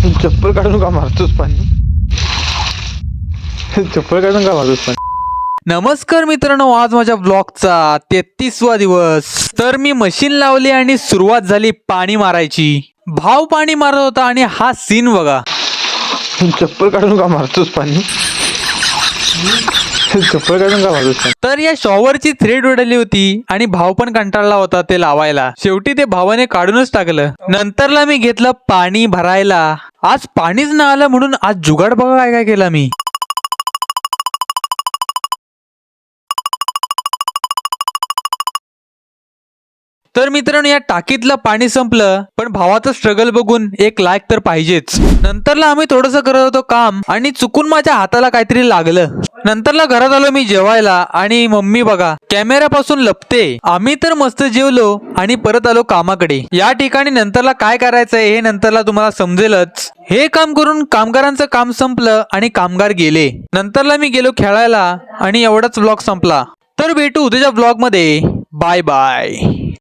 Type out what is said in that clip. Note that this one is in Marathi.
चप्पल काढून का मारतोस पाणी? चप्पल काढून का मारतोस पाणी? नमस्कार मित्रांनो आज माझ्या ब्लॉगचा तेहतीसवा दिवस. तर मी मशीन लावली आणि सुरुवात झाली पाणी मारायची. भाव पाणी मारत होता आणि हा सीन बघा. चप्पल काढून का मारतोस पाणी? चप्पल काढून का तर या शॉवरची थ्रेड उडली होती आणि भाव पण कंटाळला होता ते लावायला. शेवटी ते भावाने काढूनच टाकलं. नंतरला मी घेतलं पाणी भरायला. आज पाणीच न आलं म्हणून आज जुगाड बघा काय काय केला मी. तर मित्रांनो या टाकीतलं पाणी संपलं पण भावाचं स्ट्रगल बघून एक लायक तर पाहिजेच. नंतरला आम्ही थोडस करत होतो काम आणि चुकून माझ्या हाताला काहीतरी लागलं. नंतरला घरात आलो मी जेवायला आणि मम्मी बघा कॅमेऱ्यापासून लपते. आम्ही तर मस्त जेवलो आणि परत आलो कामाकडे. या ठिकाणी नंतरला काय करायचंय हे नंतरला तुम्हाला समजेलच. हे काम करून कामगारांचं काम संपलं आणि कामगार गेले. नंतरला मी गेलो खेळायला आणि एवढाच ब्लॉग संपला. तर भेटू उद्याच्या ब्लॉगमध्ये बाय बाय.